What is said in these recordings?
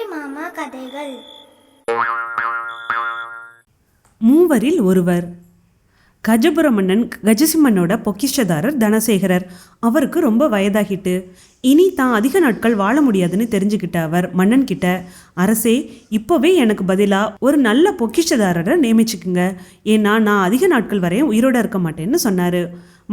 அம்புலி மாமா கதைகள். மூவரில் ஒருவர். கஜபுர மன்னன் கஜசிம்மனோட பொக்கிஷதாரர் தனசேகரர். அவருக்கு ரொம்ப வயதாகிட்டு இனி தான் அதிக நாட்கள் வாழ முடியாதுன்னு தெரிஞ்சுக்கிட்ட அவர் மன்னன் கிட்ட அரசே இப்போவே எனக்கு பதிலாக ஒரு நல்ல பொக்கிஷதாரரை நியமிச்சுக்குங்க. ஏன்னா நான் அதிக நாட்கள் வரையும் உயிரோட இருக்க மாட்டேன்னு சொன்னார்.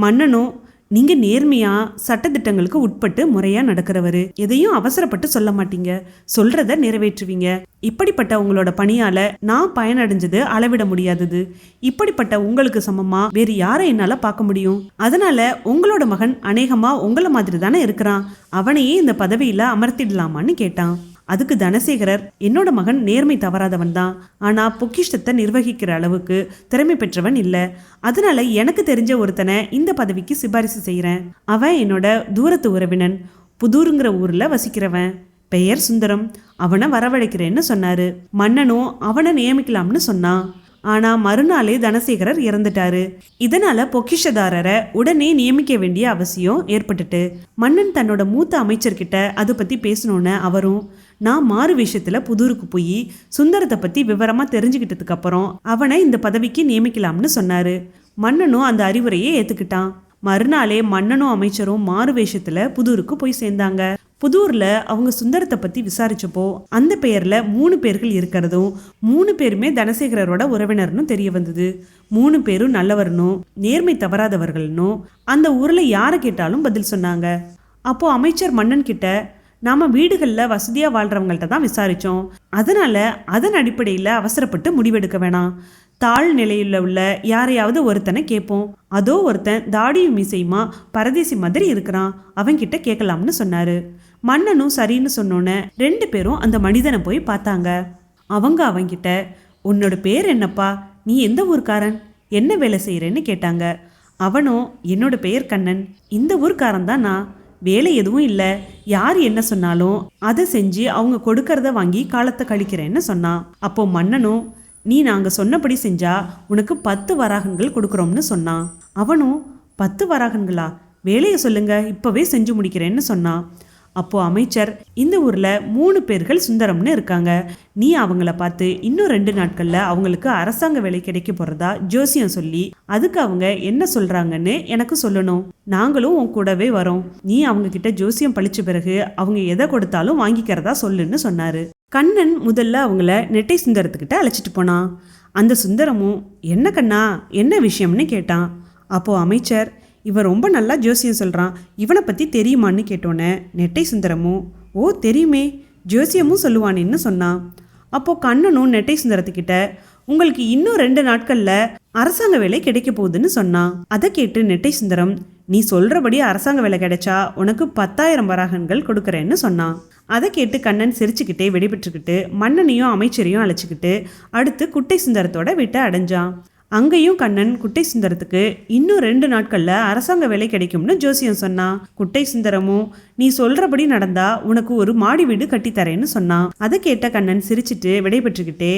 மன்னனும் நீங்க நேர்மையா சட்டத்திட்டங்களுக்கு உட்பட்டு முறையா நடக்கிறவரு. எதையும் அவசரப்பட்டு சொல்ல மாட்டீங்க. சொல்றத நிறைவேற்றுவீங்க. இப்படிப்பட்ட உங்களோட பணியால நான் பயனடைஞ்சது அளவிட முடியாதது. இப்படிப்பட்ட உங்களுக்கு சமமா வேறு யாரை என்னால பார்க்க முடியும்? அதனால உங்களோட மகன் அநேகமா உங்களை மாதிரி தானே இருக்கிறான். அவனையே இந்த பதவியில அமர்த்திடலாமான்னு கேட்டான். அதுக்கு தனசேகரர் என்னோட மகன் நேர்மை தவறாதவன் தான். ஆனா பொக்கிஷ்டத்தை நிர்வகிக்கிற அளவுக்கு திறமை பெற்றவன் இல்ல. அதனால எனக்கு தெரிஞ்ச ஒருத்தனை இந்த பதவிக்கு சிபாரிசு செய்கிறேன் அவன் என்னோட தூரத்து உறவினன். புதூருங்கிற ஊர்ல வசிக்கிறவன். பெயர் சுந்தரம். அவனை வரவழைக்கிறேன்னு சொன்னாரு. மன்னனும் அவனை நியமிக்கலாம்னு சொன்னான். ஆனா மறுநாளே தனசேகரர் இறந்துட்டாரு. இதனால பொக்கிஷதாரரை உடனே நியமிக்க வேண்டிய அவசியம் ஏற்பட்டுட்டு மன்னன் தன்னோட மூத்த அமைச்சர்கிட்ட அதை பத்தி பேசணும்னு அவரும் நான் மாறு விஷயத்துல புதூருக்கு போய் சுந்தரத்தை பத்தி விவரமா தெரிஞ்சுக்கிட்டதுக்கு அப்புறம் அவனை இந்த பதவிக்கு நியமிக்கலாம்னு சொன்னாரு. மன்னனும் அந்த அறிவுரையை ஏத்துக்கிட்டான். மறுநாளே மன்னனும் அமைச்சரும் மாறு வேஷத்துல புதூருக்கு போய் சேர்ந்தாங்க. புதூரில் அவங்க சுந்தரத்தை பற்றி விசாரித்தப்போ அந்த பெயரில் மூணு பேர்கள் இருக்கிறதும் மூணு பேருமே தனசேகரரோட உறவினர்னு தெரிய வந்தது. மூணு பேரும் நல்லவர்னும் நேர்மை தவறாதவர்கள்னும் அந்த ஊரில் யாரை கேட்டாலும் பதில் சொன்னாங்க. அப்போது அமைச்சர் மன்னன் கிட்ட நாம வீடுகளில் வசதியாக வாழ்றவங்கள்ட்ட தான் விசாரித்தோம் அதனால அதன் அடிப்படையில் அவசரப்பட்டு முடிவெடுக்க வேணாம். தாழ் நிலையில் உள்ள யாரையாவது ஒருத்தனை கேட்போம். அதோ ஒருத்தன் தாடியும் மீசையுமா பரதேசி மாதிரி இருக்கிறான். அவன்கிட்ட கேட்கலாம்னு சொன்னாரு. மன்னனும் சரின்னு சொன்னோன்னே ரெண்டு பேரும் அந்த மனிதனை போய் பார்த்தாங்க. அவங்க அவங்கிட்ட உன்னோட பேர் என்னப்பா? நீ எந்த ஊர்க்காரன்? என்ன வேலை செய்கிறேன்னு கேட்டாங்க. அவனும் என்னோட பெயர் கண்ணன். இந்த ஊர்க்காரன் தான் நான். வேலை எதுவும் இல்லை. யார் என்ன சொன்னாலும் அதை செஞ்சு அவங்க கொடுக்கறத வாங்கி காலத்தை கழிக்கிறேன்னு சொன்னான். அப்போ மன்னனும் நீ நாங்கள் சொன்னபடி செஞ்சா உனக்கு பத்து வராகன்கள் கொடுக்குறோம்னு சொன்னான் அவனும் பத்து வராகன்களா? வேலையை சொல்லுங்க இப்போவே செஞ்சு முடிக்கிறேன்னு சொன்னான் அப்போ அமைச்சர் இந்த ஊரில் மூணு பேர்கள் சுந்தரம்னு இருக்காங்க. நீ அவங்கள பார்த்து இன்னும் ரெண்டு நாட்களில் அவங்களுக்கு அரசாங்க வேலை கிடைக்க போகிறதா ஜோசியம் சொல்லி அதுக்கு அவங்க என்ன சொல்கிறாங்கன்னு எனக்கு சொல்லணும். நாங்களும் உன் கூடவே வரோம். நீ அவங்க கிட்ட ஜோசியம் பழிச்ச பிறகு அவங்க எதை கொடுத்தாலும் வாங்கிக்கிறதா சொல்லுன்னு சொன்னார். கண்ணன் முதல்ல அவங்கள நெட்டை சுந்தரத்துக்கிட்ட அழைச்சிட்டு போனான். அந்த சுந்தரமும் என்ன கண்ணா என்ன விஷயம்னு கேட்டான். அப்போது அமைச்சர் இவன் ரொம்ப நல்லா ஜோசியம் சொல்கிறான் இவனை பற்றி தெரியுமான்னு கேட்டோன்னே நெட்டை சுந்தரமும் ஓ தெரியுமே ஜோசியமும் சொல்லுவானேன்னு சொன்னான். அப்போது கண்ணனும் நெட்டை சுந்தரத்துக்கிட்ட உங்களுக்கு இன்னும் ரெண்டு நாட்கள்ல அரசாங்க வேலை கிடைக்க போகுதுன்னு சொன்னான் அதை கேட்டு நெட்டை சுந்தரம் நீ சொல்றபடி அரசாங்க வேலை கிடைச்சா உனக்கு பத்தாயிரம் வராகன்கள் கொடுக்கறேன்னு சொன்னான் அதை கேட்டு கண்ணன் சிரிச்சுக்கிட்டே வெடிபெற்றுக்கிட்டு மன்னனையும் அமைச்சரையும் அழைச்சிக்கிட்டு அடுத்து குட்டை சுந்தரத்தோட வீட்டை அடைஞ்சான். அங்கேயும் கண்ணன் குட்டை சுந்தரத்துக்கு இன்னும் ரெண்டு நாட்கள்ல அரசாங்க வேலை கிடைக்கும்னு ஜோசியம் சொன்னான் குட்டை சுந்தரமும் நீ சொல்றபடி நடந்தா உனக்கு ஒரு மாடி வீடு கட்டித்தரேன்னு சொன்னான் அதை கேட்ட கண்ணன் சிரிச்சிட்டு விடைபெற்றுக்கிட்டே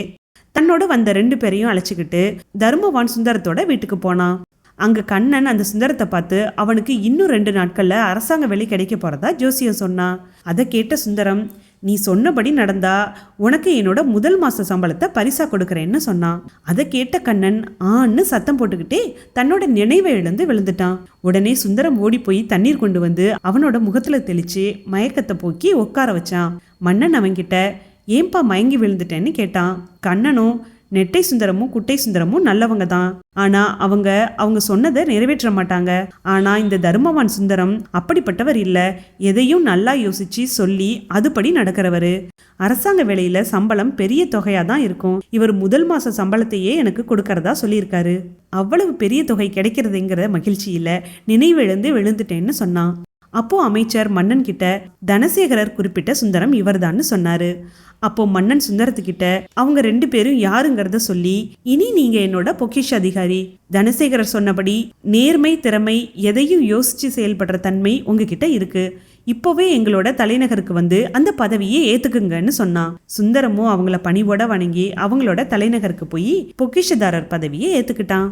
தன்னோட வந்த ரெண்டு பேரையும் அழைச்சிக்கிட்டு தருமவான் சுந்தரத்தோட வீட்டுக்கு போனான். அங்க கண்ணன் அந்த சுந்தரத்தை பார்த்து அவனுக்கு இன்னும் ரெண்டு நாட்கள்ல அரசாங்க வேலை கிடைக்க போறதா? ஜோசியம் சொன்னான். அதை கேட்ட சுந்தரம் நீ சொன்னபடி நடந்தா உனக்கு என்னோட முதல் மாச சம்பளத்தை பரிசா கொடுக்கறேன்னு சொன்னான். அதை கேட்ட கண்ணன் ஆன்னு சத்தம் போட்டுக்கிட்டே தன்னோட நினைவை இழந்து விழுந்துட்டான். உடனே சுந்தரம் ஓடி போய் தண்ணீர் கொண்டு வந்து அவனோட முகத்துல தெளிச்சு மயக்கத்தை போக்கி உட்கார வச்சான். மன்னன் அவன்கிட்ட ஏன்பா மயங்கி விழுந்துட்டேன்னு கேட்டான். கண்ணனும் நெட்டை சுந்தரமும் குட்டை சுந்தரமும் நல்லவங்க தான். ஆனா அவங்க அவங்க சொன்னதை நிறைவேற்ற மாட்டாங்க. ஆனா இந்த தர்மவான் சுந்தரம் அப்படிப்பட்டவர் இல்ல. எதையும் நல்லா யோசிச்சு சொல்லி அதுபடி நடக்கிறவரு. அரசாங்க வேலையில சம்பளம் பெரிய தொகையா தான் இருக்கும். இவர் முதல் மாச சம்பளத்தையே எனக்கு கொடுக்கறதா சொல்லியிருக்காரு. அவ்வளவு பெரிய தொகை கிடைக்கிறதுங்கிற மகிழ்ச்சியில நினைவிழந்து விழுந்துட்டேன்னு சொன்னான். அப்போ அமைச்சர் மன்னன் கிட்ட தனசேகரர் குறிப்பிட்ட சுந்தரம் இவர்தான்னு சொன்னாரு. அப்போ மன்னன் சுந்தரத்துக்கிட்ட அவங்க ரெண்டு பேரும் யாருங்கிறத சொல்லி இனி நீங்க என்னோட பொக்கிஷ அதிகாரி. தனசேகரர் சொன்னபடி நேர்மை திறமை எதையும் யோசிச்சு செயல்படுற தன்மை உங்ககிட்ட இருக்கு. இப்போவே எங்களோட தலைநகருக்கு வந்து அந்த பதவியை ஏத்துக்குங்கன்னு சொன்னான். சுந்தரமும் அவங்கள பணிவோட வணங்கி அவங்களோட தலைநகருக்கு போய் பொக்கிஷதாரர் பதவியை ஏத்துக்கிட்டான்.